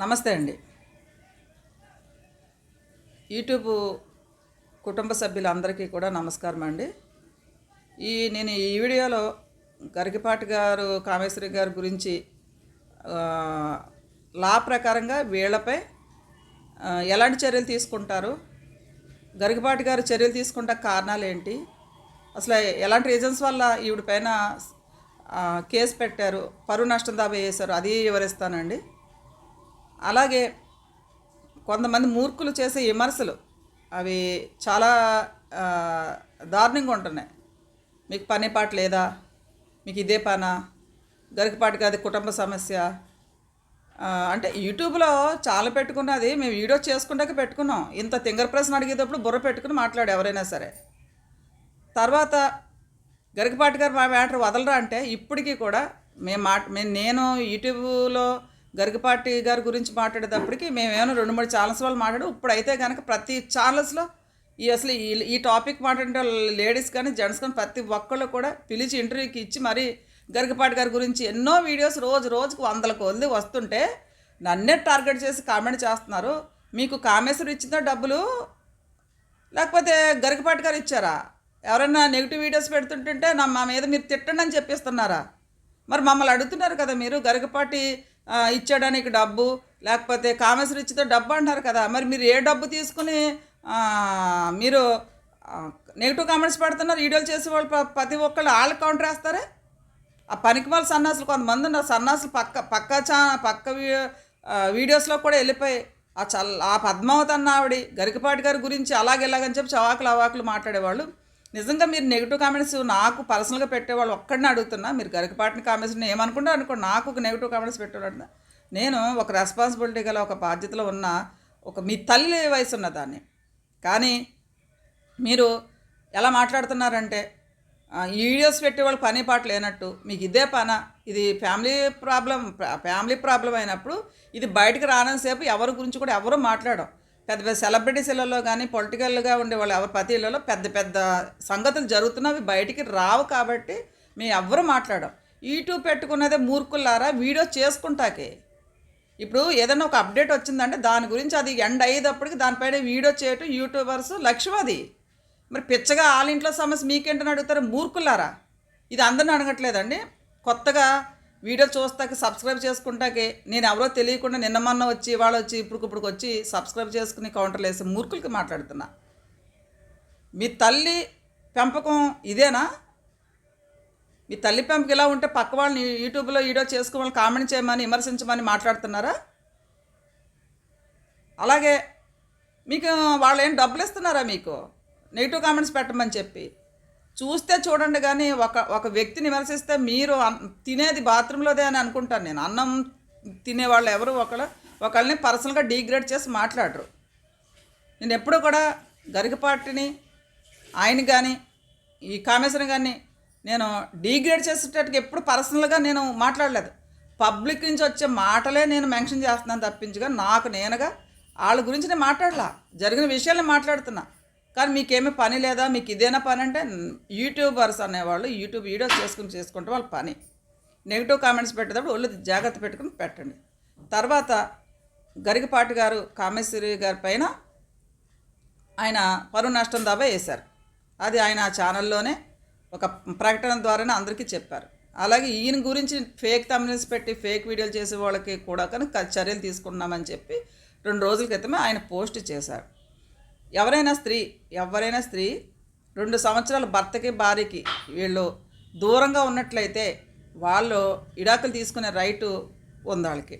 నమస్తే అండి. యూట్యూబ్ కుటుంబ సభ్యులందరికీ కూడా నమస్కారం అండి. ఈ నేను ఈ వీడియోలో గరికపాటి గారు కామేశ్వరి గారి గురించి లా ప్రకారంగా వీళ్ళపై ఎలాంటి చర్యలు తీసుకుంటారు గరికపాటి గారు చర్యలు తీసుకుంటా కారణాలు ఏంటి అసలు ఎలాంటి రీజన్స్ వల్ల ఈవిడ పైన కేసు పెట్టారు పరువు నష్టం దాబా వేశారు అది వివరిస్తానండి. అలాగే కొంతమంది మూర్ఖులు చేసే విమర్శలు అవి చాలా దారుణంగా ఉంటున్నాయి. మీకు పని పాట లేదా? మీకు ఇదే పనా? గరికపాటి కాదు కుటుంబ సమస్య. అంటే యూట్యూబ్లో చాలా పెట్టుకున్నది మేము వీడియో చేసుకుంటాక పెట్టుకున్నాం. ఇంత తింగర్ ప్రశ్న అడిగేటప్పుడు బుర్ర పెట్టుకుని మాట్లాడు ఎవరైనా సరే. తర్వాత గరికపాటి గారు మా మ్యాటర్ వదలరా అంటే ఇప్పటికీ కూడా మేము మాట మేము నేను యూట్యూబ్లో గరికపాటి గారి గురించి మాట్లాడేటప్పటికి మేమేమైనా రెండు మూడు ఛానల్స్ వాళ్ళు మాట్లాడు అయితే కనుక ప్రతి ఛానల్స్లో ఈ అసలు ఈ ఈ టాపిక్ మాట్లాడే లేడీస్ కానీ జెంట్స్ కానీ ప్రతి ఒక్కళ్ళు కూడా పిలిచి ఇంటర్వ్యూకి ఇచ్చి మరీ గరికపాటి గారి గురించి ఎన్నో వీడియోస్ రోజు రోజుకు వందల కొద్ది వస్తుంటే నన్నే టార్గెట్ చేసి కామెంట్ చేస్తున్నారు. మీకు కామేశ్వరు ఇచ్చిందా డబ్బులు లేకపోతే గరికపాటి గారు ఇచ్చారా? ఎవరైనా నెగిటివ్ వీడియోస్ పెడుతుంటుంటే నా మా మీద మీరు తిట్టండి అని చెప్పిస్తున్నారా? మరి మమ్మల్ని అడుగుతున్నారు కదా మీరు గరికపాటి ఇచ్చాడానికి డబ్బు లేకపోతే కామశ్రీచితో డబ్బు అంటారు కదా మరి మీరు ఏ డబ్బు తీసుకుని మీరు నెగిటివ్ కామెంట్స్ పెడుతున్నారు వీడియోలు చేసేవాళ్ళు వాళ్ళు ప్రతి ఒక్కళ్ళు వాళ్ళు కౌంటర్ వేస్తారే? ఆ పనికి వాళ్ళ సన్నాసులు కొంతమంది ఉన్నారు సన్నాసులు పక్క పక్క చా పక్క వీడియోస్లో కూడా వెళ్ళిపోయి ఆ చల్ ఆ పద్మావతి అన్న ఆవిడ గరికపాటి గారి గురించి అలాగే ఇలాగని చెప్పి చవాకులు అవాకులు మాట్లాడేవాళ్ళు. నిజంగా మీరు నెగిటివ్ కామెంట్స్ నాకు పర్సనల్గా పెట్టేవాళ్ళు ఒక్కడిని అడుగుతున్నా మీరు గరికపాటిని కామెంట్స్ ఏమనుకుంటే అనుకోండి నాకు ఒక నెగిటివ్ కామెంట్స్ పెట్టేవాడు నేను ఒక రెస్పాన్సిబిలిటీ గల ఒక బాధ్యతలో ఉన్న ఒక మీ తల్లి వయసు ఉన్న దాన్ని. కానీ మీరు ఎలా మాట్లాడుతున్నారంటే వీడియోస్ పెట్టేవాళ్ళు పని పాట లేనట్టు మీకు ఇదే పన ఇది ఫ్యామిలీ ప్రాబ్లం ఫ్యామిలీ ప్రాబ్లం అయినప్పుడు ఇది బయటకు రానంతసేపు ఎవరి గురించి కూడా ఎవరు మాట్లాడడం పెద్ద పెద్ద సెలబ్రిటీస్లలో కానీ పొలిటికల్గా ఉండే వాళ్ళు ఎవరు ప్రతి ఇళ్ళలో పెద్ద పెద్ద సంగతులు జరుగుతున్నవి బయటికి రావు కాబట్టి మేము ఎవ్వరు మాట్లాడం యూట్యూబ్ పెట్టుకున్నదే మూర్ఖులారా వీడియో చేసుకుంటాకే. ఇప్పుడు ఏదైనా ఒక అప్డేట్ వచ్చిందంటే దాని గురించి అది ఎండ్ అయ్యేటప్పటికి దానిపైన వీడియో చేయటం యూట్యూబర్స్ లక్ష్యం అది. మరి పిచ్చగా వాళ్ళ ఇంట్లో సమస్య మీకేంటని అడుగుతారు? మూర్ఖులారా ఇది అందరిని అడగట్లేదండి. కొత్తగా వీడియో చూస్తాక సబ్స్క్రైబ్ చేసుకుంటాకే నేను ఎవరో తెలియకుండా నిన్న మొన్న వచ్చి ఇవాళ వచ్చి ఇప్పుడు ఇప్పుడు వచ్చి సబ్స్క్రైబ్ చేసుకుని కౌంటర్లు వేసి మూర్ఖులకి మాట్లాడుతున్నా. మీ తల్లి పెంపకం ఇదేనా? మీ తల్లి పెంపకం ఇలా ఉంటే పక్క వాళ్ళని యూట్యూబ్లో వీడియో చేసుకోవాలని కామెంట్ చేయమని విమర్శించమని మాట్లాడుతున్నారా? అలాగే మీకు వాళ్ళు ఏం డబ్బులు ఇస్తున్నారా మీకు? నెగిటివ్ కామెంట్స్ పెట్టమని చెప్పి. చూస్తే చూడండి కానీ ఒక ఒక వ్యక్తిని విమర్శిస్తే మీరు తినేది బాత్రూంలోదే అని అనుకుంటాను నేను. అన్నం తినేవాళ్ళు ఎవరు ఒకళ్ళు ఒకళ్ళని పర్సనల్గా డీగ్రేడ్ చేసి మాట్లాడరు. నేను ఎప్పుడూ కూడా గరికపాటిని ఆయన కానీ ఈ కామేశ్వరం కానీ నేను డీగ్రేడ్ చేసేటట్టుగా ఎప్పుడు పర్సనల్గా నేను మాట్లాడలేదు. పబ్లిక్ నుంచి వచ్చే మాటలే నేను మెన్షన్ చేస్తున్నాను తప్పించుగా నాకు నేనుగా వాళ్ళ గురించి నేను మాట్లాడలా. జరిగిన విషయాలను మాట్లాడుతున్నా. కానీ మీకేమీ పని లేదా? మీకు ఇదేనా పని అంటే యూట్యూబర్స్ అనేవాళ్ళు యూట్యూబ్ వీడియోస్ చేసుకుని చేసుకుంటే వాళ్ళ పని. నెగిటివ్ కామెంట్స్ పెట్టేటప్పుడు ఒళ్ళు జాగ్రత్త పెట్టుకుని పెట్టండి. తర్వాత గరికపాటి గారు కామేశ్వరి గారి పైన ఆయన పరువు నష్టం దాబా వేశారు. అది ఆయన ఛానల్లోనే ఒక ప్రకటన ద్వారానే అందరికీ చెప్పారు. అలాగే ఈయన గురించి ఫేక్ తమిళస్ పెట్టి ఫేక్ వీడియోలు చేసే వాళ్ళకి కూడా కానీ చర్యలు తీసుకున్నామని చెప్పి రెండు రోజుల క్రితమే ఆయన పోస్ట్ చేశారు. ఎవరైనా స్త్రీ ఎవరైనా స్త్రీ రెండు సంవత్సరాల భర్తకి భార్యకి వీళ్ళు దూరంగా ఉన్నట్లయితే వాళ్ళు ఇడాకులు తీసుకునే రైటు ఉంది వాళ్ళకి.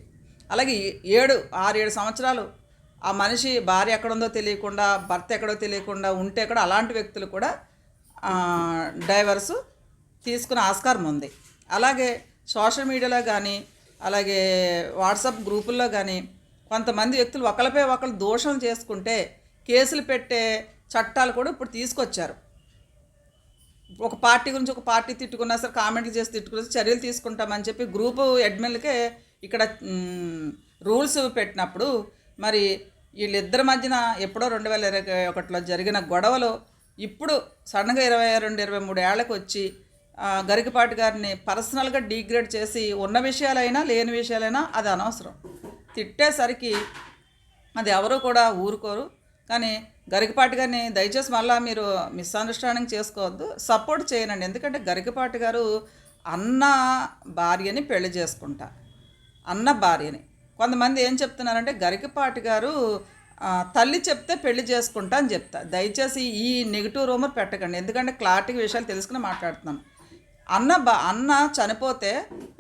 అలాగే ఏడు ఆరు ఏడు సంవత్సరాలు ఆ మనిషి భార్య ఎక్కడుందో తెలియకుండా భర్త ఎక్కడో తెలియకుండా ఉంటే కూడా అలాంటి వ్యక్తులు కూడా డైవర్సు తీసుకునే ఆస్కారం ఉంది. అలాగే సోషల్ మీడియాలో కానీ అలాగే వాట్సాప్ గ్రూపుల్లో కానీ కొంతమంది వ్యక్తులు ఒకరిపై ఒకరు దోషం చేసుకుంటే కేసులు పెట్టే చట్టాలు కూడా ఇప్పుడు తీసుకొచ్చారు. ఒక పార్టీ గురించి ఒక పార్టీ తిట్టుకున్నా సరే కామెంట్లు చేసి తిట్టుకున్నా చర్యలు తీసుకుంటామని చెప్పి గ్రూపు అడ్మిన్లకే ఇక్కడ రూల్స్ పెట్టినప్పుడు మరి వీళ్ళిద్దరి మధ్యన ఎప్పుడో రెండు వేల ఇరవై ఒకటిలో జరిగిన గొడవలు ఇప్పుడు సడన్గా ఇరవై రెండు ఇరవై మూడు ఏళ్ళకి వచ్చి గరికపాటి గారిని పర్సనల్గా డీగ్రేడ్ చేసి ఉన్న విషయాలైనా లేని విషయాలైనా అది అనవసరం. తిట్టేసరికి అది ఎవరు కూడా ఊరుకోరు. కానీ గరికపాటి గారిని దయచేసి మళ్ళీ మీరు మిస్అండర్స్టాండింగ్ చేసుకోవద్దు. సపోర్ట్ చేయనండి. ఎందుకంటే గరికపాటి గారు అన్న భార్యని పెళ్ళి చేసుకుంటా. అన్న భార్యని. కొంతమంది ఏం చెప్తున్నారంటే గరికపాటి గారు తల్లి చెప్తే పెళ్ళి చేసుకుంటా అని చెప్తా. దయచేసి ఈ నెగిటివ్ రూమర్ పెట్టకండి. ఎందుకంటే క్లారిటీ విషయాలు తెలుసుకుని మాట్లాడుతున్నాను. అన్న బా అన్న చనిపోతే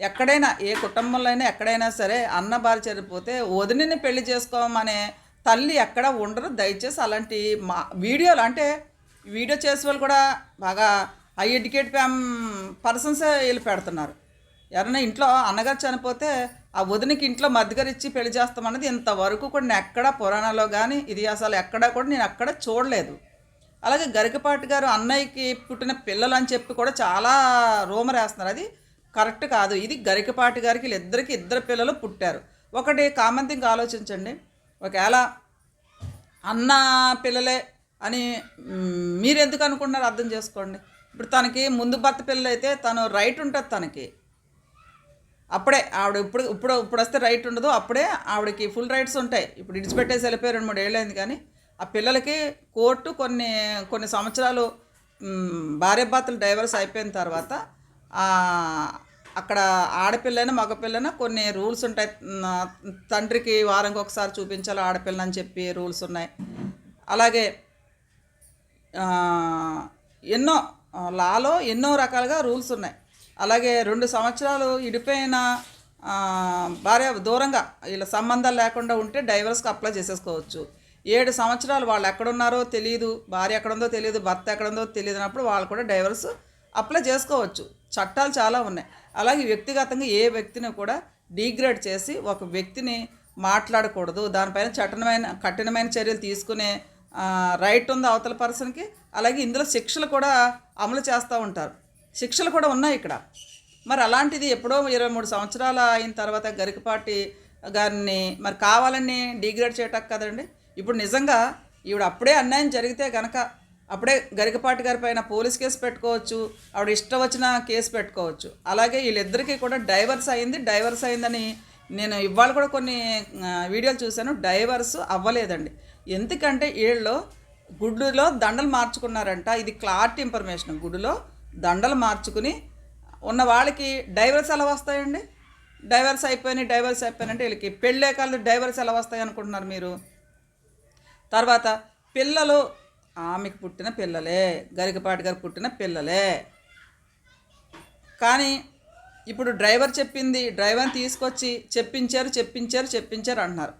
ఎక్కడైనా ఏ కుటుంబంలో అయినా ఎక్కడైనా సరే అన్న భార్య చనిపోతే వదినని పెళ్ళి చేసుకోమనే తల్లి ఎక్కడ ఉండరు. దయచేసి అలాంటి మా వీడియోలు అంటే వీడియో చేసే వాళ్ళు కూడా బాగా హై ఎడ్యుకేట్ ఫ్యామ్ పర్సన్సే వీళ్ళు పెడుతున్నారు. ఎవరైనా ఇంట్లో అన్నగారు చనిపోతే ఆ వదినకి ఇంట్లో మద్దగారు ఇచ్చి పెళ్ళి చేస్తామన్నది ఇంతవరకు కూడా నేను ఎక్కడ పురాణాలో కానీ ఇది అసలు ఎక్కడా కూడా నేను అక్కడ చూడలేదు. అలాగే గరికపాటి గారు అన్నయ్యకి పుట్టిన పిల్లలు అని చెప్పి కూడా చాలా రూమర్ వేస్తున్నారు. అది కరెక్ట్ కాదు. ఇది గరికపాటి గారికి వీళ్ళిద్దరికి ఇద్దరు పిల్లలు పుట్టారు. ఒకటి కామంతింగ్ ఆలోచించండి. ఒకవేళ అన్న పిల్లలే అని మీరు ఎందుకు అనుకుంటున్నారు అర్థం చేసుకోండి. ఇప్పుడు తనకి ముందు భర్త పిల్లలు అయితే తను రైట్ ఉంటుంది తనకి. అప్పుడే ఆవిడ ఇప్పుడు ఇప్పుడు ఇప్పుడు వస్తే రైట్ ఉండదు. అప్పుడే ఆవిడకి ఫుల్ రైట్స్ ఉంటాయి. ఇప్పుడు ఇడిచిపెట్టేసి వెళ్ళిపోయి రెండు మూడు ఏళ్ళైంది కానీ ఆ పిల్లలకి కోర్టు కొన్ని కొన్ని సంవత్సరాలు భార్య భార్యాభర్తలు డైవర్స్ అయిపోయిన తర్వాత అక్కడ ఆడపిల్లైనా మగపిల్లైనా కొన్ని రూల్స్ ఉంటాయి. తండ్రికి వారంకి ఒకసారి చూపించాలి ఆడపిల్లని చెప్పి రూల్స్ ఉన్నాయి. అలాగే ఎన్నో లాలో ఎన్నో రకాలుగా రూల్స్ ఉన్నాయి. అలాగే రెండు సంవత్సరాలు ఇడిపోయిన భార్య దూరంగా వీళ్ళ సంబంధాలు లేకుండా ఉంటే డైవర్స్కి అప్లై చేసేసుకోవచ్చు. ఏడు సంవత్సరాలు వాళ్ళు ఎక్కడున్నారో తెలియదు భార్య ఎక్కడుందో తెలియదు భర్త ఎక్కడుందో తెలియదునప్పుడు వాళ్ళు కూడా డైవర్స్ అప్లై చేసుకోవచ్చు. చట్టాలు చాలా ఉన్నాయి. అలాగే వ్యక్తిగతంగా ఏ వ్యక్తిని కూడా డిగ్రేడ్ చేసి ఒక వ్యక్తిని మాట్లాడకూడదు. దానిపైన చట్టమైన కఠినమైన చర్యలు తీసుకునే రైట్ ఉంది అవతల పర్సన్కి. అలాగే ఇందులో శిక్షలు కూడా అమలు చేస్తూ ఉంటారు. శిక్షలు కూడా ఉన్నాయి ఇక్కడ. మరి అలాంటిది ఎప్పుడో ఇరవై మూడు సంవత్సరాలు అయిన తర్వాత గరికపాటి గారిని మరి కావాలని డిగ్రేడ్ చేయటం కదండి. ఇప్పుడు నిజంగా ఈవిడ అప్పుడే అన్యాయం జరిగితే కనుక అప్పుడే గరికపాటి గారి పైన పోలీస్ కేసు పెట్టుకోవచ్చు ఆవిడ ఇష్టం వచ్చిన కేసు పెట్టుకోవచ్చు. అలాగే వీళ్ళిద్దరికీ కూడా డైవర్స్ అయింది డైవర్స్ అయిందని నేను ఇవాళ కూడా కొన్ని వీడియోలు చూశాను. డైవర్స్ అవ్వలేదండి. ఎందుకంటే వీళ్ళు గుడ్డులో దండలు మార్చుకున్నారంట. ఇది క్లారిటీ ఇన్ఫర్మేషన్. గుడిలో దండలు మార్చుకుని ఉన్న వాళ్ళకి డైవర్స్ ఎలా వస్తాయండి? డైవర్స్ అయిపోయినాయి డైవర్స్ అయిపోయినంటే వీళ్ళకి పెళ్ళే కాళ్ళు డైవర్స్ ఎలా వస్తాయి అనుకుంటున్నారు మీరు? తర్వాత పిల్లలు ఆమెకు పుట్టిన పిల్లలే గరికపాటి గారు పుట్టిన పిల్లలే. కానీ ఇప్పుడు డ్రైవర్ చెప్పింది డ్రైవర్ని తీసుకొచ్చి చెప్పించారు చెప్పించారు చెప్పించారు అంటున్నారు.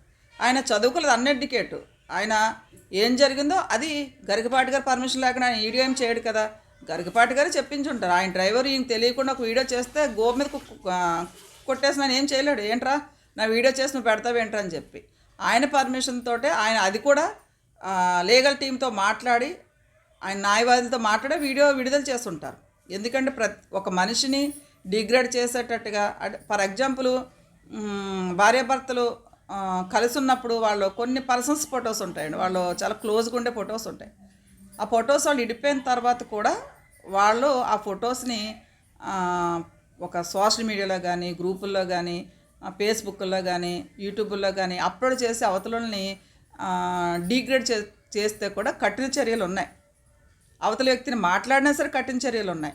ఆయన చదువుకోలేదు అన్ఎడ్యుకేట్ ఆయన ఏం జరిగిందో అది గరికపాటి గారు పర్మిషన్ లేకుండా ఆయన వీడియో ఏం చేయడు కదా. గరికపాటి గారు చెప్పించుంటారు. ఆయన డ్రైవర్ ఈయన తెలియకుండా ఒక వీడియో చేస్తే గోపు మీద కు- కొట్టేసి నేను ఏం చేయలేడు. ఏంట్రా? నా వీడియో చేసి నువ్వు పెడతావేంట్రా అని చెప్పి. ఆయన పర్మిషన్ తోటే ఆయన అది కూడా లీగల్ టీంతో మాట్లాడి ఆయన న్యాయవాదులతో మాట్లాడే వీడియో విడుదల చేస్తుంటారు. ఎందుకంటే ప్రతి ఒక మనిషిని డిగ్రేడ్ చేసేటట్టుగా ఫర్ ఎగ్జాంపుల్ భార్యాభర్తలు కలిసి ఉన్నప్పుడు వాళ్ళు కొన్ని పర్సన్స్ ఫొటోస్ ఉంటాయండి. వాళ్ళు చాలా క్లోజ్గా ఉండే ఫొటోస్ ఉంటాయి. ఆ ఫొటోస్ వాళ్ళు ఇడిపోయిన తర్వాత కూడా వాళ్ళు ఆ ఫొటోస్ని ఒక సోషల్ మీడియాలో కానీ గ్రూపుల్లో కానీ ఫేస్బుక్లో కానీ యూట్యూబ్లో కానీ అప్లోడ్ చేసి అవతలని డీగ్రేడ్ చే చేస్తే కూడా కఠిన చర్యలు ఉన్నాయి. అవతల వ్యక్తిని మాట్లాడినా సరే కఠిన చర్యలు ఉన్నాయి.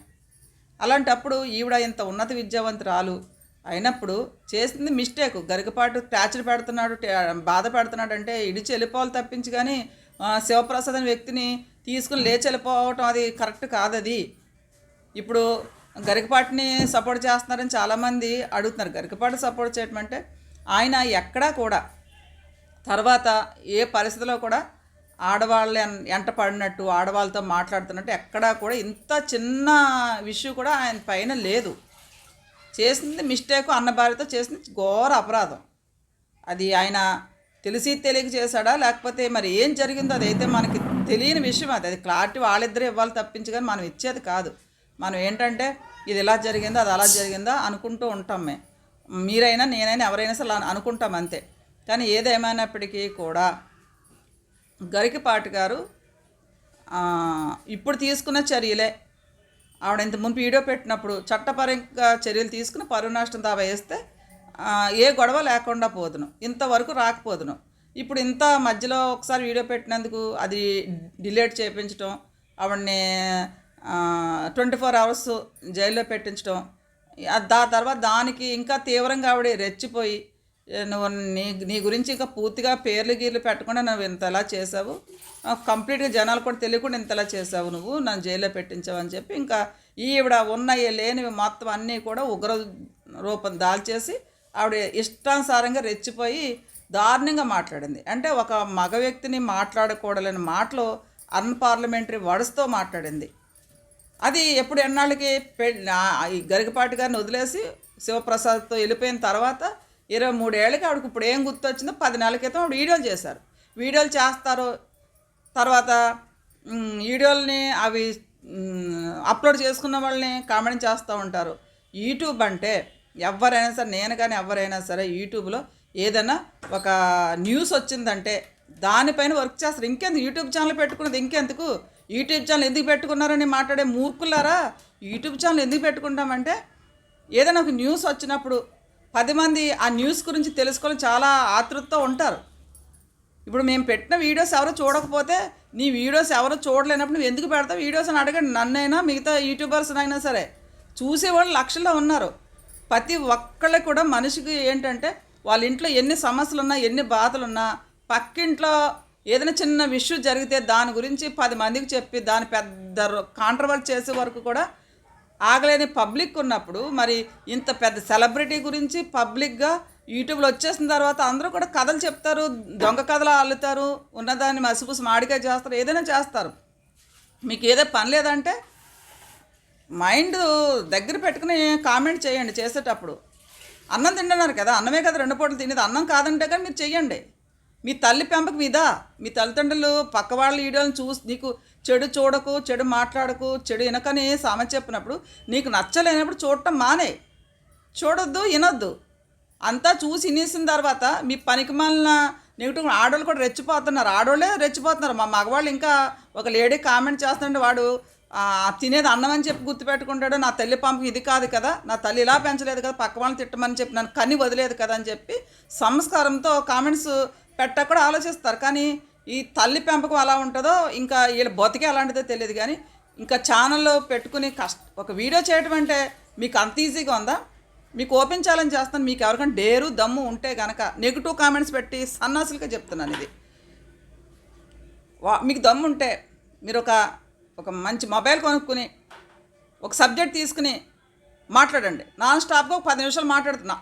అలాంటప్పుడు ఈవిడ ఇంత ఉన్నత విద్యావంతురాలు అయినప్పుడు చేసింది మిస్టేక్. గరికపాటు టార్చర్ పెడుతున్నాడు బాధ పెడుతున్నాడు అంటే ఇడిచి వెళ్ళిపోవాలి తప్పించి కానీ శివప్రసాద్ అనే వ్యక్తిని తీసుకుని లేచి వెళ్ళిపోవటం అది కరెక్ట్ కాదు అది ఇప్పుడు గరికపాటిని సపోర్ట్ చేస్తున్నారని చాలామంది అడుగుతున్నారు. గరికపాటు సపోర్ట్ చేయటం అంటే ఆయన ఎక్కడా కూడా తర్వాత ఏ పరిస్థితిలో కూడా ఆడవాళ్ళ ఎంట పడినట్టు ఆడవాళ్ళతో మాట్లాడుతున్నట్టు ఎక్కడా కూడా ఇంత చిన్న విషయం కూడా ఆయన పైన లేదు. చేసింది మిస్టేక్ అన్న భార్యతో చేసింది ఘోర అపరాధం. అది ఆయన తెలిసి తెలియక చేశాడా? లేకపోతే మరి ఏం జరిగిందో అదైతే మనకి తెలియని విషయం అది. అది క్లారిటీ వాళ్ళిద్దరూ ఇవ్వాలి తప్పించి కానీ మనం ఇచ్చేది కాదు. మనం ఏంటంటే ఇది ఇలా జరిగిందో అది అలా జరిగిందో అనుకుంటూ ఉంటాం మేము. మీరైనా నేనైనా ఎవరైనా సరే అనుకుంటాం అంతే. కానీ ఏదేమైనప్పటికీ కూడా గరికపాటి గారు ఇప్పుడు తీసుకున్న చర్యలే. ఆవిడ ఇంత ముందు వీడియో పెట్టినప్పుడు చట్టపరంగా చర్యలు తీసుకుని పరువు నష్టం దావా వేస్తే ఏ గొడవ లేకుండా పోదును. ఇంతవరకు రాకపోదును. ఇప్పుడు ఇంత మధ్యలో ఒకసారి వీడియో పెట్టినందుకు అది డిలేట్ చేయించడం ఆవిడని ట్వంటీ ఫోర్ అవర్స్ జైల్లో పెట్టించడం దా తర్వాత దానికి ఇంకా తీవ్రంగా ఆవిడ రెచ్చిపోయి నువ్వు నీ నీ గురించి ఇంకా పూర్తిగా పేర్లు గీర్లు పెట్టకుండా నువ్వు ఇంతలా చేసావు. కంప్లీట్గా జనాలు కూడా తెలియకుండా ఇంతలా చేసావు నువ్వు. నన్ను జైల్లో పెట్టించావు అని చెప్పి ఇంకా ఈవిడ ఉన్నాయి లేనివి మొత్తం అన్నీ కూడా ఉగ్ర రూపం దాల్చేసి ఆవిడ ఇష్టానుసారంగా రెచ్చిపోయి దారుణంగా మాట్లాడింది. అంటే ఒక మగ వ్యక్తిని మాట్లాడకూడలేని మాటలు అన్పార్లమెంటరీ వర్డ్స్తో మాట్లాడింది. అది ఎప్పుడు ఎన్నాళ్ళకి పె- గరికపాటి గారిని వదిలేసి శివప్రసాద్తో వెళ్ళిపోయిన తర్వాత ఇరవై మూడేళ్ళకి ఆవిడకి ఇప్పుడు ఏం గుర్తొచ్చిందో పది నెలల క్రితం ఆవిడ వీడియోలు చేశారు. వీడియోలు చేస్తారు. తర్వాత వీడియోలని అవి అప్లోడ్ చేసుకున్న వాళ్ళని కామెంట్ చేస్తూ ఉంటారు. యూట్యూబ్ అంటే ఎవరైనా సరే నేను కానీ ఎవరైనా సరే యూట్యూబ్లో ఏదైనా ఒక న్యూస్ వచ్చిందంటే దానిపైన వర్క్ చేస్తారు. ఇంకెందుకు? యూట్యూబ్ ఛానల్ పెట్టుకున్నది ఇంకెందుకు? యూట్యూబ్ ఛానల్ ఎందుకు పెట్టుకున్నారని మాట్లాడే మూర్ఖులారా? యూట్యూబ్ ఛానల్ ఎందుకు పెట్టుకుంటామంటే ఏదైనా ఒక న్యూస్ వచ్చినప్పుడు పది మంది ఆ న్యూస్ గురించి తెలుసుకోవాలని చాలా ఆతృతతో ఉంటారు. ఇప్పుడు మేము పెట్టిన వీడియోస్ ఎవరో చూడకపోతే నీ వీడియోస్ ఎవరో చూడలేనప్పుడు నువ్వు ఎందుకు పెడతావు? వీడియోస్ అని అడగండి. నన్నైనా మిగతా యూట్యూబర్స్ అయినా సరే. చూసేవాళ్ళు లక్షల్లో ఉన్నారు. ప్రతి ఒక్కళ్ళకి కూడా మనిషికి ఏంటంటే వాళ్ళ ఇంట్లో ఎన్ని సమస్యలు ఉన్నా ఎన్ని బాధలు ఉన్నా పక్కింట్లో ఏదైనా చిన్న విష్యూ జరిగితే దాని గురించి పది మందికి చెప్పి దాని పెద్ద కాంట్రవర్ట్ చేసే వరకు కూడా ఆగలేని పబ్లిక్ ఉన్నప్పుడు మరి ఇంత పెద్ద సెలబ్రిటీ గురించి పబ్లిక్గా యూట్యూబ్లో వచ్చేసిన తర్వాత అందరూ కూడా కథలు చెప్తారు దొంగ కథలు అల్లుతారు ఉన్నదాన్ని మసిపూసి మాడికాయ చేస్తారు ఏదైనా చేస్తారు. మీకు ఏదో పని లేదంటే మైండ్ దగ్గర పెట్టుకుని కామెంట్ చేయండి చేసేటప్పుడు. అన్నం తింటున్నారు కదా అన్నమే కదా రెండు పూటలు తినేది అన్నం కాదంటే కానీ మీరు చెయ్యండి. మీ తల్లి పెంపకం ఇదా? మీ తల్లిదండ్రులు పక్క వాళ్ళ వీడియోలను చూసి నీకు చెడు చూడకు చెడు మాట్లాడకు చెడు వినకని సామె చెప్పినప్పుడు నీకు నచ్చలేనప్పుడు చూడటం మానే. చూడొద్దు వినొద్దు. అంతా చూసి వినేసిన తర్వాత మీ పనికి మాలిన నెగిటివ్ ఆడవాళ్ళు కూడా రెచ్చిపోతున్నారు. ఆడవాళ్ళే రెచ్చిపోతున్నారు. మా మగవాళ్ళు ఇంకా ఒక లేడీ కామెంట్ చేస్తుంటే వాడు తినేది అన్నం అని చెప్పి గుర్తుపెట్టుకుంటాడు. నా తల్లి పంపకం ఇది కాదు కదా. నా తల్లి ఇలా పెంచలేదు కదా. పక్క వాళ్ళని తిట్టమని చెప్పి నన్ను కన్ని వదిలేదు కదా అని చెప్పి సంస్కారంతో కామెంట్స్ పెట్ట కూడా ఆలోచిస్తారు. కానీ ఈ తల్లి పెంపకం అలా ఉంటుందో ఇంకా వీళ్ళ బతికే అలాంటిదో తెలియదు. కానీ ఇంకా ఛానల్లో పెట్టుకుని కష్ట ఒక వీడియో చేయడం అంటే మీకు అంత ఈజీగా ఉందా? మీకు ఓపెన్ ఛాలెంజ్ చేస్తాను. మీకు ఎవరికైనా డేరు దమ్ము ఉంటే కనుక నెగిటివ్ కామెంట్స్ పెట్టి సన్నాసులుగా చెప్తున్నాను ఇది. వా మీకు దమ్ము ఉంటే మీరు ఒక ఒక మంచి మొబైల్ కొనుక్కుని ఒక సబ్జెక్ట్ తీసుకుని మాట్లాడండి. నాన్ స్టాప్గా ఒక పది నిమిషాలు మాట్లాడుతున్నా.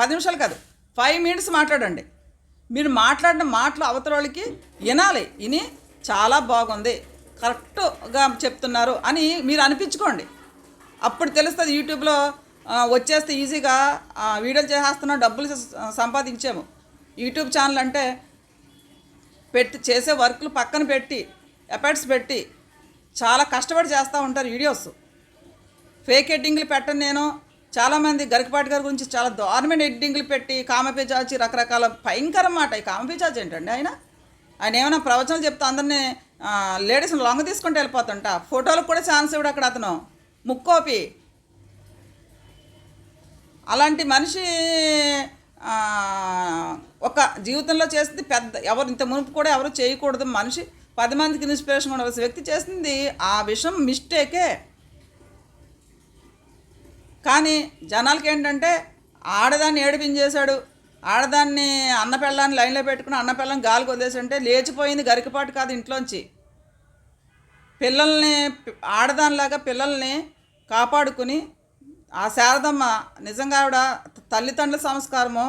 పది నిమిషాలు కాదు ఫైవ్ మినిట్స్ మాట్లాడండి. మీరు మాట్లాడిన మాటలు అవతల వాళ్ళకి వినాలి. విని చాలా బాగుంది. కరెక్ట్గా చెప్తున్నారు అని మీరు అనిపించుకోండి. అప్పుడు తెలుస్తుంది యూట్యూబ్లో వచ్చేస్తే ఈజీగా వీడియోలు చేసేస్తున్నాం డబ్బులు సంపాదించాము. యూట్యూబ్ ఛానల్ అంటే పెట్టి చేసే వర్క్లు పక్కన పెట్టి ఎఫర్ట్స్ పెట్టి చాలా కష్టపడి చేస్తూ ఉంటారు వీడియోస్. ఫేక్ ఎడ్డింగ్లు పెట్టను నేను చాలామంది గరికపాటి గారి గురించి చాలా దారుణమైన ఎడ్డింగ్లు పెట్టి కామపేజాచి రకరకాల భయంకరం మాట. ఈ కామపేజాచి ఏంటండి ఆయన? ఆయన ఏమైనా ప్రవచనాలు చెప్తే అందరినీ లేడీస్ని లొంగ తీసుకుంటూ వెళ్ళిపోతుంట. ఫోటోలకు కూడా ఛాన్స్ ఇవ్వడు అక్కడ అతను. ముక్కోపి. అలాంటి మనిషి ఒక జీవితంలో చేసింది పెద్ద ఎవరు ఇంత మునుపు కూడా ఎవరు చేయకూడదు. మనిషి పది మందికి ఇన్స్పిరేషన్ ఉండవలసిన వ్యక్తి చేసింది ఆ విషయం మిస్టేకే. కానీ జనాలకి ఏంటంటే ఆడదాన్ని ఏడిపించేశాడు. ఆడదాన్ని అన్నపెళ్ళాన్ని లైన్లో పెట్టుకుని అన్నపెళ్ళం గాలికి వదిలేసంటే లేచిపోయింది గరికపాటు కాదు ఇంట్లోంచి. పిల్లల్ని ఆడదానిలాగా పిల్లల్ని కాపాడుకుని ఆ శారదమ్మ నిజంగా ఆవిడ తల్లిదండ్రుల సంస్కారమో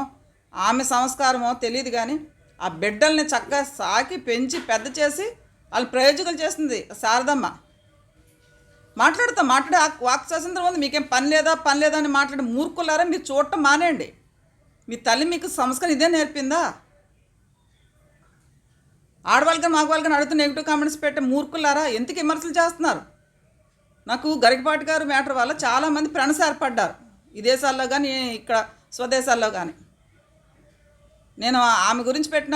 ఆమె సంస్కారమో తెలియదు కానీ ఆ బిడ్డల్ని చక్కగా సాకి పెంచి పెద్ద చేసి వాళ్ళు ప్రయోజకులు చేస్తుంది శారదమ్మ. మాట్లాడతాం మాట్లాడే ఆ వాక్ స్వాతంత్రం ఉంది మీకేం పని లేదా పని లేదా అని మాట్లాడే మూర్ఖులారా మీరు చూడటం మానేయండి. మీ తల్లి మీకు సంస్కారం ఇదే నేర్పిందా? ఆడవాళ్ళకి మగవాళ్ళకి అడుగుతూ నెగిటివ్ కామెంట్స్ పెట్టే మూర్ఖులారా ఎందుకు విమర్శలు చేస్తున్నారు? నాకు గరికపాటి గారు మ్యాటర్ వల్ల చాలామంది ఫ్రెండ్స్ ఏర్పడ్డారు. విదేశాల్లో కానీ ఇక్కడ స్వదేశాల్లో కానీ. నేను ఆమె గురించి పెట్టిన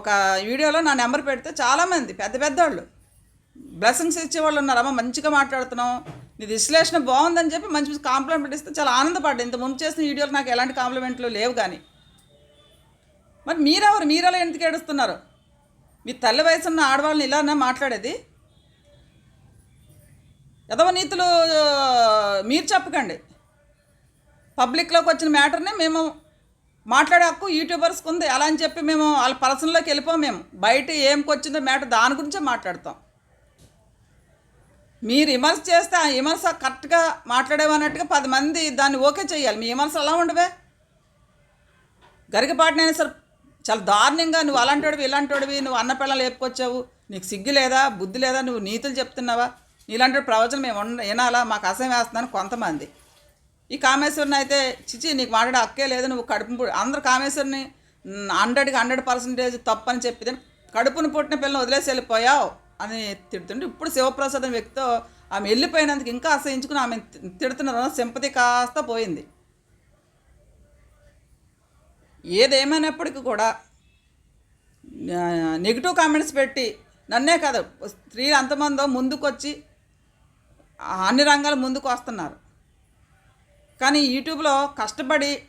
ఒక వీడియోలో నా నెంబర్ పెడితే చాలామంది పెద్ద పెద్దవాళ్ళు బ్లెస్సింగ్స్ ఇచ్చేవాళ్ళు ఉన్నారు. అమ్మ మంచిగా మాట్లాడుతున్నాం నీ విశ్లేషణ బాగుందని చెప్పి మంచి కాంప్లిమెంట్ ఇస్తే చాలా ఆనందపడ్డా ఇంత ముందు చేసిన వీడియోలు నాకు ఎలాంటి కాంప్లిమెంట్లు లేవు కానీ. మరి మీరెవరు? మీరెలా ఎందుకు ఏడుస్తున్నారు? మీ తల్లి వయసు ఉన్న ఆడవాళ్ళని ఇలానా మాట్లాడేది? యదవనీతులు మీరు చెప్పకండి. పబ్లిక్లోకి వచ్చిన మ్యాటర్ని మేము మాట్లాడే హక్కు యూట్యూబర్స్కి ఉంది అలా అని చెప్పి మేము వాళ్ళ పర్సన్లోకి వెళ్ళిపోం మేము. బయట ఏంకి వచ్చిందో మ్యాటర్ దాని గురించే మాట్లాడతాం. మీరు విమర్శ చేస్తే ఆ విమర్శ కరెక్ట్గా మాట్లాడేవన్నట్టుగా పది మంది దాన్ని ఓకే చేయాలి. మీ విమర్శ అలా ఉండవే. గరికపాటినైనా సరే చాలా దారుణంగా నువ్వు అలాంటివాడివి ఇలాంటివాడివి నువ్వు అన్న పిల్లలు లేపుకొచ్చావు నీకు సిగ్గు లేదా బుద్ధి లేదా నువ్వు నీతులు చెప్తున్నావా? నీలాంటి ప్రవచనం మేము వినాలా? మాకు అసహ్యం వేస్తున్నాను కొంతమంది. ఈ కామేశ్వరిని అయితే చిచి నీకు మాట్లాడే హక్కే లేదు నువ్వు కడుపు అందరు కామేశ్వరిని హండ్రెడ్కి హండ్రెడ్ పర్సెంటేజ్ తప్పని చెప్పి కడుపును పుట్టిన పిల్లని వదిలేసి వెళ్ళిపోయావు. అని తిడుతుంటే ఇప్పుడు శివప్రసాద్ అనే వ్యక్తితో ఆమె వెళ్ళిపోయినందుకు ఇంకా అసహించుకుని ఆమె తి- తిడుతున్నారు సింపతి కాస్త పోయింది. ఏదేమైనప్పటికీ కూడా నెగిటివ్ కామెంట్స్ పెట్టి నన్నే కాదు స్త్రీలు అంతమందో ముందుకొచ్చి అన్ని రంగాలు ముందుకు వస్తున్నారు. కానీ యూట్యూబ్లో కష్టపడి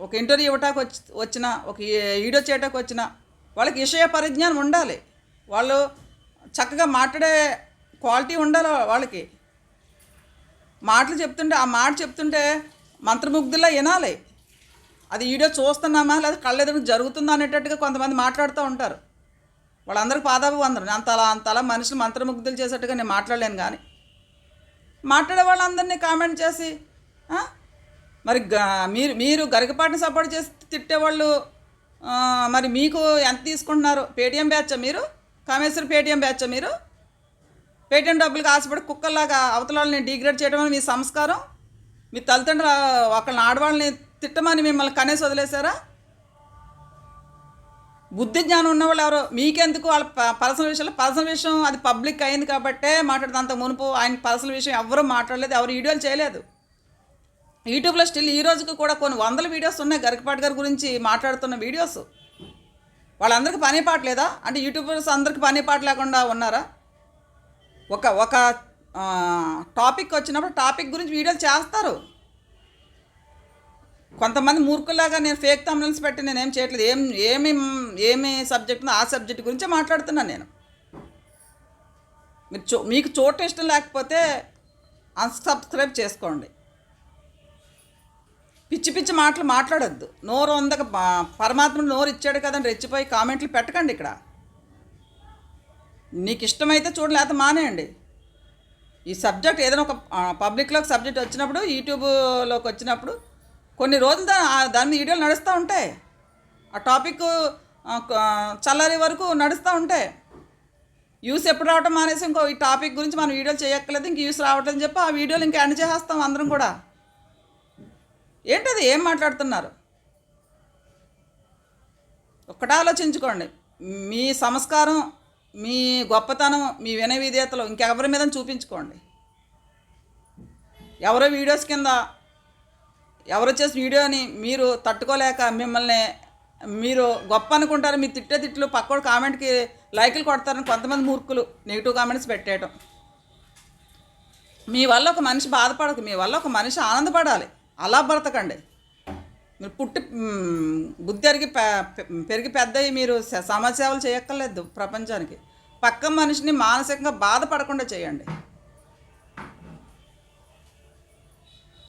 ఒక ఇంటర్వ్యూ ఇవ్వటానికి వచ్చి వచ్చిన ఒక వీడియో చేయటానికి వచ్చిన వాళ్ళకి విషయ పరిజ్ఞానం ఉండాలి. వాళ్ళు చక్కగా మాట్లాడే క్వాలిటీ ఉండాలి వాళ్ళకి. మాటలు చెప్తుంటే ఆ మాట చెప్తుంటే మంత్రముగ్ధులా వినాలి. అది వీడియో చూస్తున్నామా లేదా కళ్ళెదురు జరుగుతుందా అనేటట్టుగా కొంతమంది మాట్లాడుతూ ఉంటారు. వాళ్ళందరూ పాదాపు వందరు అంత అలా అంత అలా మనుషులు మంత్రముగ్ధులు చేసేట్టుగా నేను మాట్లాడలేను కానీ. మాట్లాడే వాళ్ళందరినీ కామెంట్ చేసి మరి గ- మీరు మీరు గరికపాటిని సపోర్ట్ చేసి తిట్టేవాళ్ళు మరి మీకు ఎంత తీసుకుంటున్నారు? పేటిఎం బ్యాచా మీరు? కామేశ్వర పేటిఎం బ్యాచ్ మీరు? పేటిఎం డబ్బులకు ఆశపడి కుక్కల్లాగా అవతలాలు నేను డిగ్రేడ్ చేయడం అని మీ సంస్కారం? మీ తల్లిదండ్రులు ఒకళ్ళని ఆడవాళ్ళని తిట్టమని మిమ్మల్ని కనేసి వదిలేశారా? బుద్ధి జ్ఞానం ఉన్నవాళ్ళు ఎవరో మీకెందుకు వాళ్ళ ప- పర్సనల్ విషయంలో? పర్సనల్ విషయం అది పబ్లిక్ అయింది కాబట్టే మాట్లాడుతుంది అంత మునుపు. ఆయన పర్సనల్ విషయం ఎవరు మాట్లాడలేదు ఎవరు వీడియోలు చేయలేదు. యూట్యూబ్లో స్టిల్ ఈ రోజుకి కూడా కొన్ని వందల వీడియోస్ ఉన్నాయి గరికపాటి గారి గురించి మాట్లాడుతున్న వీడియోస్. వాళ్ళందరికీ పని పాట లేదా? అంటే యూట్యూబర్స్ అందరికీ పని పాట లేకుండా ఉన్నారా? ఒక ఒక టాపిక్ వచ్చినప్పుడు టాపిక్ గురించి వీడియోలు చేస్తారు. కొంతమంది మూర్ఖులాగా నేను ఫేక్ తమిళన్స్ పెట్టి నేను ఏం చేయట్లేదు. ఏం ఏమి ఏమి సబ్జెక్ట్ ఉందో ఆ సబ్జెక్ట్ గురించే మాట్లాడుతున్నాను నేను. మీరు చూ మీకు చోటు ఇష్టం లేకపోతే అన్సబ్స్క్రైబ్ చేసుకోండి. పిచ్చి పిచ్చి మాటలు మాట్లాడొద్దు. నోరు ఉందక ప- పరమాత్ముడు నోరు ఇచ్చాడు కదని రెచ్చిపోయి కామెంట్లు పెట్టకండి ఇక్కడ. నీకు ఇష్టమైతే చూడలేకపోతే మానేయండి. ఈ సబ్జెక్ట్ ఏదైనా ఒక పబ్లిక్లోకి సబ్జెక్ట్ వచ్చినప్పుడు యూట్యూబ్లోకి వచ్చినప్పుడు కొన్ని రోజులు దాని దాని వీడియోలు నడుస్తూ ఉంటాయి. ఆ టాపిక్ చల్లారి వరకు నడుస్తూ ఉంటాయి. యూస్ ఎప్పుడు రావటం మానేసి ఇంకో ఈ టాపిక్ గురించి మనం వీడియోలు చేయక్కర్లేదు ఇంక యూస్ రావట్లేదని చెప్పి ఆ వీడియోలు ఇంకా ఎండ్ చేసేస్తాం అందరం కూడా. ఏంటది? ఏం మాట్లాడుతున్నారు? ఒక్కటే ఆలోచించుకోండి. మీ సంస్కారం మీ గొప్పతనం మీ వినవిధేతలు ఇంకెవరి మీద చూపించుకోండి. ఎవరో వీడియోస్ కింద ఎవరు చేసి వీడియోని మీరు తట్టుకోలేక మిమ్మల్ని మీరు గొప్ప అనుకుంటారు మీరు తిట్టే తిట్లు పక్కోడు కామెంట్కి లైకులు కొడతారని కొంతమంది మూర్ఖులు నెగిటివ్ కామెంట్స్ పెట్టేయటం. మీ వల్ల ఒక మనిషి బాధపడకు మీ వల్ల ఒక మనిషి ఆనందపడాలి. అలా బ్రతకండి. మీరు పుట్టి బుద్ధి అరిగి పెరిగి పెద్దవి మీరు సమాజ సేవలు చేయక్కర్లేదు ప్రపంచానికి. పక్క మనిషిని మానసికంగా బాధపడకుండా చేయండి.